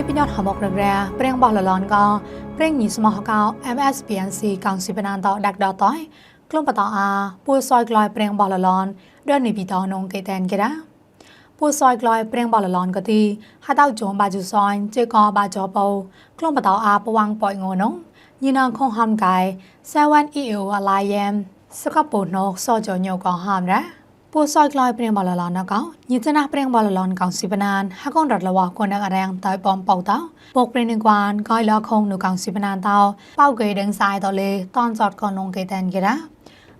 นี่พี่ยอดหอมอกแรงเปรียงบอกหลอนก็เปรียงหนีสมอเกา MSPNC กองสิบนานต่อดักดอต้อยกลุ่มปตออาปูซอยกลอยเปรียงบอกหลอนเดินหนีปีตอนงเกแตนเกดาពូសយក្លោយព្រៀងបលឡនកទីហតោជុំបាជុសយជេកោបាចោពោក្លងបតោអាពវងប៉យងនងញីណងខងហំកៃ7 EO Alliance សកបពណោសចញយកោហំរ៉ា ปูซอยกဆိုင်ကလိုက်ပရลอนလလာနကောင်ညစ်နာပရင်ဘอလန်ကောင်စီပနန်ဟကောင်ရတ်လဝကွန်နကရန်တိုင်ပေါမ်ပေါတာပေါပရင်ကွမ်ကိုင်လခုံနုကောင်စီပနန်တောပေါကေဒင်းဆိုင်တော်လေတန်ဇတ်ကောင်လုံးကေတန်ကြရာ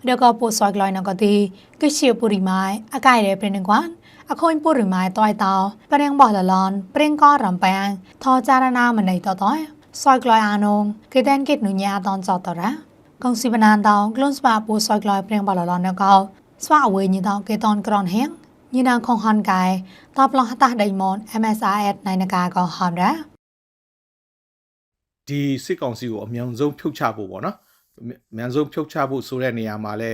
ดก็ปูซอยกลอยนก็ตีก็เชียวปุริไม้อากายเรเปลี่ยนหนึ่งวันอคอยปุริไม้ต้อยเตาเปลี่ยงบอละลอน เปลี่ยนก้อรำแปงทอจารณามันในต่อต่อยซอยกลอยอานงเกยแตนเกตหนุญาตอนจอดต่อละกองสิบนานเตากลุ่นสปาปูซอยกลอยเปลี่ยงบอละลอนนกเอา ស្វាអវេញីតោគេតនក្រនហៀងញីណាខងហាន់កែតបឡោះតាដៃមន MSRS ណៃនកាក៏ហំរ៉ា ဒီစစ်ကောင်စီကိုအမြန်ဆုံးဖြုတ်ချဖို့ပေါ့နော်အမြန်ဆုံးဖြုတ်ချဖို့ဆိုတဲ့နေရာမှာလဲ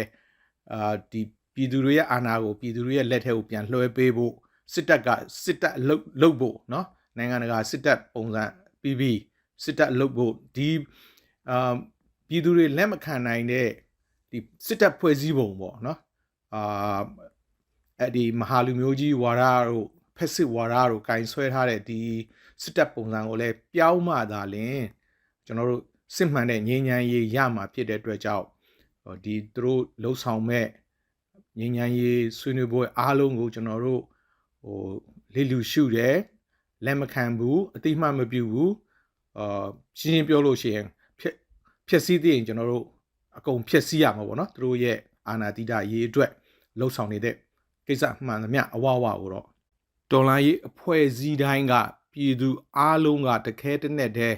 အာဒီပြည်သူတွေရဲ့အာဏာကိုပြည်သူတွေရဲ့လက်ထဲကိုပြန်လွှဲပေးဖို့စစ်တပ်ကစစ်တပ်အလုပ်လုပ်ဖို့နော်နိုင်ငံတကာစစ်တပ်ပုံစံပြီးပြီးစစ်တပ်လုပ်ဖို့ဒီအာပြည်သူတွေလက်မခံနိုင်တဲ့ဒီစစ်တပ်ဖွဲ့စည်းပုံပေါ့နော် အာအဲ့ဒီမဟာလူမျိုးကြီးဝါဒတို့ဖက်စစ်ဝါဒတို့ကင်ဆွဲထားတဲ့ဒီစစ်တပ်ပုံစံကိုလည်းပြောင်းမှသာလျှင်ကျွန်တော်တို့စစ်မှန်တဲ့ငြိမ်းချမ်းရေးရမှာဖြစ်တဲ့အတွက်ကြောင့်ဟိုဒီသူတို့လှုပ်ဆောင်မဲ့ငြိမ်းချမ်းရေးဆွေးနွေးပွဲအားလုံးကိုကျွန်တော်တို့ဟိုလေလူရှုတယ်လက်မခံဘူးအတိအမှတ်မပြုဘူးအာရှင်းရှင်းပြောလို့ရှိရင်ဖြစ်ဖြစ်စည်းသိရင်ကျွန်တော်တို့အကုန်ဖြစ်စည်းရမှာပေါ့နော်သူတို့ရဲ့အာဏာတိတရေးအတွက် လှုပ်ဆောင်နေတဲ့ကိစ္စမှန်သမျှအဝဝကိုတော့တော်လိုင်းရေးအဖွဲ့အစည်းတိုင်းကပြည်သူအားလုံးကတခဲတနဲ့တည်း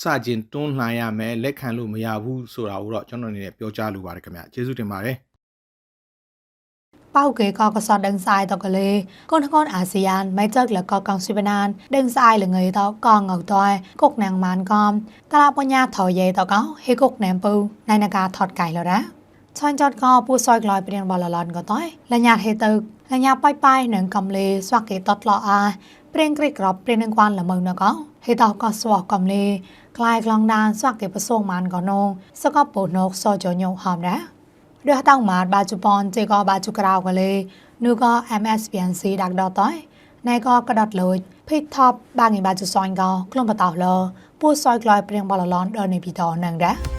စကျင်တွန်းလှန်ရမယ်လက်ခံလို့မရဘူးဆိုတာကိုတော့ကျွန်တော်အနေနဲ့ပြောကြားလိုပါတယ်ခင်ဗျကျေးဇူးတင်ပါတယ်ောက်ကေကောက်ကဆော့ဒင်းဆိုင်တော့ကလေးကွန်ထကွန်အာဆီယံမိုက်တက်လကောက်ကောင်စီပနန်ဒင်းဆိုင်လငယ်တော့ကောက်ငေါတော့ကုတ်နางမန်ကောတလာပညာထော်ရဲတော့ကောက်ဟေကုတ်နံပူနိုင်နကာထော်ไก่လော်ရာ ឆាញ់ចតកោពូសយក្លយព្រៀនបលឡនក៏តៃលញ្ញាហេទៅលញ្ញាប៉ៃប៉ៃនឹងកំលេស្វាក់គេតតឡអាព្រៀងក្រិកក្របព្រៀននឹងគួនល្មើណកោហេតក៏ស្វកកំលេក្លាយក្លងដានស្វាក់គេប្រសងម៉ានក៏នងសកពូណុកសចញោហំរ៉ារះតងម៉ាតបាជប៉ុនជេក៏បាជុក្រៅកលេនូក៏ MSPNC ដាក់ដតៃណៃក៏កដតលូចភិតថប់បាងីបាជុសអញក៏ក្លុំបតោលពូសយក្លយព្រៀងបលឡនដល់នៃពីតនឹងដែរ